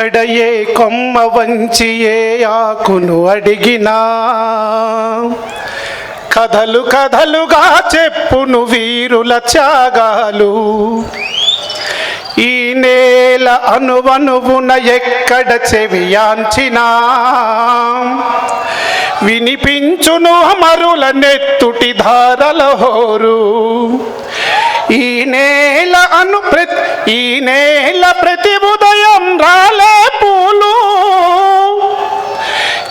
ఎడయే కొమ్మ వంచి ఏ ఆకును అడిగినా. కథలు కథలుగా చెప్పును వీరుల త్యాగాలు. ఈ నేల అనువనువున ఎక్కడ చెవియాంచినా వినిపించును అమరుల నెత్తుటి ధారల హోరు. ఈ నేల అను ఈ నేల ప్రతి ఉదయం రాలే పూలు.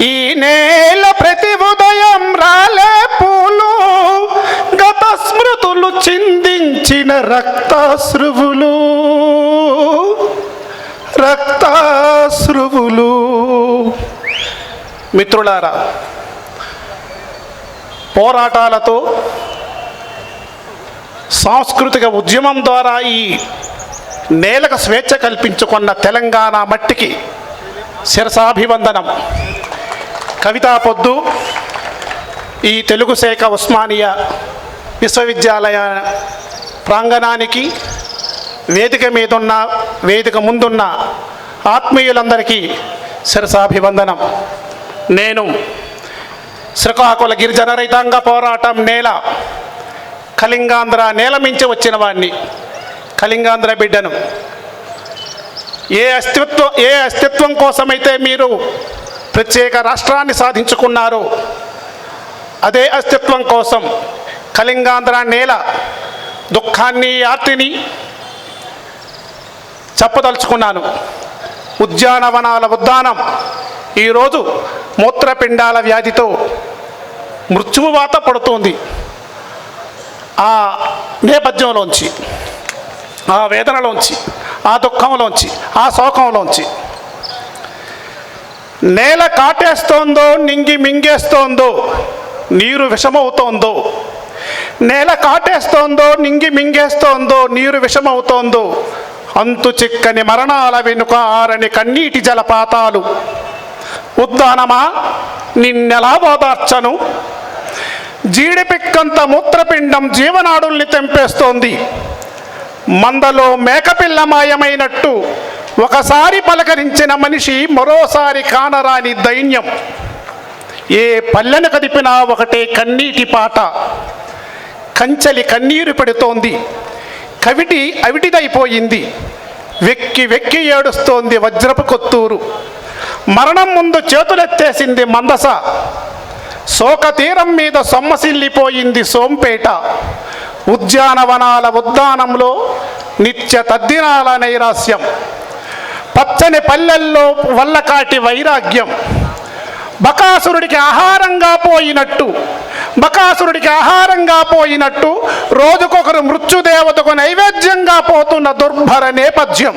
ఈ నేల ప్రతి ఉదయం రాలే పూలు. గత స్మృతులు చిందించిన రక్తాశ్రువులు. రక్తాశ్రువులు. మిత్రులారా పోరాటాలతో సాంస్కృతిక ఉద్యమం ద్వారా ఈ నేలకు స్వేచ్ఛ కల్పించుకున్న తెలంగాణ మట్టికి శిరసాభివందనం. కవితా పొద్దు ఈ తెలుగు శాఖ ఉస్మానియా విశ్వవిద్యాలయ ప్రాంగణానికి వేదిక మీదున్న వేదిక ముందున్న ఆత్మీయులందరికీ శిరసాభివందనం. నేను శ్రీకాకుళ గిరిజన రైతాంగ పోరాటం నేల కళింగాంధ్ర నేల మించి వచ్చిన వాడిని కళింగాంధ్ర బిడ్డను. ఏ అస్తిత్వం ఏ అస్తిత్వం కోసమైతే మీరు ప్రత్యేక రాష్ట్రాన్ని సాధించుకున్నారో అదే అస్తిత్వం కోసం కళింగాంధ్ర నేల దుఃఖాన్ని ఆర్తిని చెప్పదలుచుకున్నాను. ఉద్యానవనాల ఉద్దానం ఈరోజు మూత్రపిండాల వ్యాధితో మృత్యువాత పడుతోంది. ఆ నేపథ్యంలోంచి. ఆ వేదనలోంచి ఆ దుఃఖంలోంచి ఆ శోకంలోంచి. నేల కాటేస్తోందో నింగి మింగేస్తోందో నీరు విషమవుతోందో. నేల కాటేస్తోందో నింగి మింగేస్తోందో నీరు విషమవుతోందో. అంతు చిక్కని మరణాల వెనుక ఆరని కన్నీటి జలపాతాలు. ఉద్దానమా? నిన్నెలా ఓదార్చను జీడిపిక్కంత మూత్రపిండం జీవనాడుల్ని తెంపేస్తోంది. మందలో మేకపిల్ల మాయమైనట్టు ఒకసారి పలకరించిన మనిషి మరోసారి కానరాని దైన్యం. ఏ పల్లెను కదిపినా ఒకటే కన్నీటి పాట. కంచెలి కన్నీరు పెడుతోంది. కవిటి అవిటిదైపోయింది. వెక్కి వెక్కి ఏడుస్తోంది వజ్రపు కొత్తూరు. మరణం ముందు చేతులెత్తేసింది మందస. శోక తీరం మీద సొమ్మసిల్లిపోయింది సోంపేట. ఉద్యానవనాల ఉద్దానంలో నిత్య తద్దినాల నైరాస్యం పచ్చని పల్లెల్లో వల్లకాటి వైరాగ్యం. బకాసురుడికి ఆహారంగా పోయినట్టు బకాసురుడికి ఆహారంగా పోయినట్టు రోజుకొకరు మృత్యుదేవతకు నైవేద్యంగా పోతున్న దుర్భర నేపథ్యం.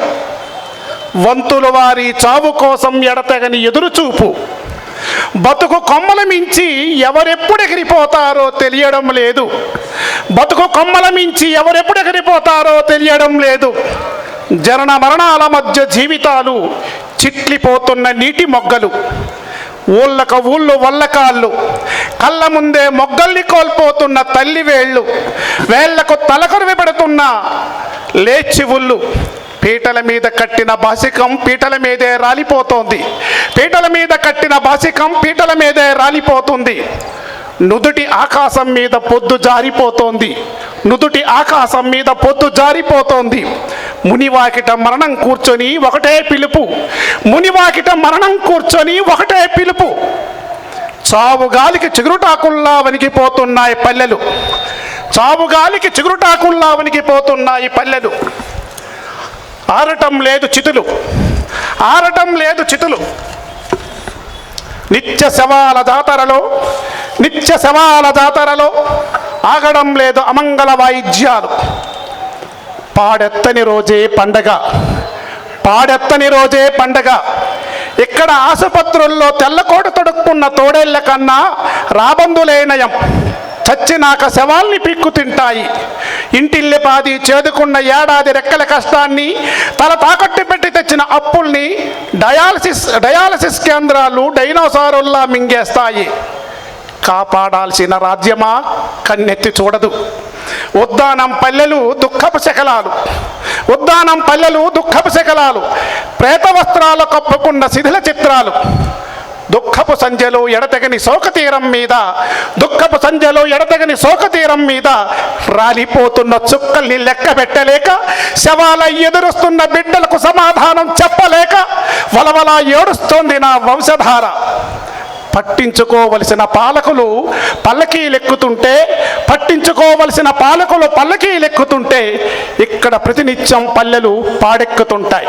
వంతుల వారి చావు కోసం ఎడతెగని ఎదురుచూపు. బతుకు కొమ్మల మించి ఎవరెప్పుడు ఎగిరిపోతారో తెలియడం లేదు. బతుకు కొమ్మల మించి ఎవరెప్పుడు ఎగిరిపోతారో తెలియడం లేదు. జనన మరణాల మధ్య జీవితాలు చిట్లిపోతున్న నీటి మొగ్గలు ఊళ్ళక ఊళ్ళు వల్లకాళ్ళు కళ్ళ ముందే మొగ్గల్ని కోల్పోతున్న తల్లి వేళ్ళు వేళ్ళకు తలకొరివి పెడుతున్న లేచి ఉళ్ళు పీటల మీద కట్టిన బాసికం పీటల మీదే రాలిపోతోంది. పీటల మీద కట్టిన బాసికం పీటల మీదే రాలిపోతుంది. నుదుటి ఆకాశం మీద పొద్దు జారిపోతోంది. నుదుటి ఆకాశం మీద పొద్దు జారిపోతోంది. మునివాకిట మరణం కూర్చొని ఒకటే పిలుపు. మునివాకిట మరణం కూర్చొని ఒకటే పిలుపు. చావు గాలికి చిగురుటాకుల్లా వణికిపోతున్నాయి పల్లెలు. చావు గాలికి చిగురుటాకుల్లా వణికిపోతున్నాయి పల్లెలు. ఆరటం లేదు చితులు. ఆరటం లేదు చితులు. నిత్య శవాల జాతరలో నిత్య శవాల జాతరలో ఆగడం లేదు అమంగళ వాయిద్యాలు. పాడెత్తని రోజే పండగ పాడెత్తని రోజే పండగ. ఇక్కడ ఆసుపత్రుల్లో తెల్లకోట తొడుక్కున్న తోడేళ్ళ కన్నా రాబందులేనయం చచ్చినాక శవాల్ని పిక్కు తింటాయి. ఇంటిల్లి పాది చేదుకున్న ఏడాది రెక్కల కష్టాన్ని తల తాకట్టు పెట్టి తెచ్చిన అప్పుల్ని డయాలసిస్ డయాలసిస్ కేంద్రాలు డైనోసారుల్లా మింగేస్తాయి. కాపాడాల్సిన రాజ్యమా? కన్నెత్తి చూడదు. ఉద్దానం పల్లెలు దుఃఖపు శకలాలు. ఉద్దానం పల్లెలు దుఃఖపు శకలాలు. ప్రేత వస్త్రాలు కప్పుకున్న శిథిల చిత్రాలు. దుఃఖపు సంజలు ఎడతెగని శోకతీరం మీద. దుఃఖపు సంజలు ఎడతెగని శోకతీరం మీద. రాలిపోతున్న చుక్కల్ని లెక్క పెట్టలేక శవాల ఎదురుస్తున్న బిడ్డలకు సమాధానం చెప్పలేక వలవలా ఏడుస్తోంది నా వంశధార. పట్టించుకోవలసిన పాలకులు పల్లకీలెక్కుతుంటే పట్టించుకోవలసిన పాలకులు పల్లకీలెక్కుతుంటే ఇక్కడ ప్రతినిత్యం పల్లెలు పాడెక్కుతుంటాయి.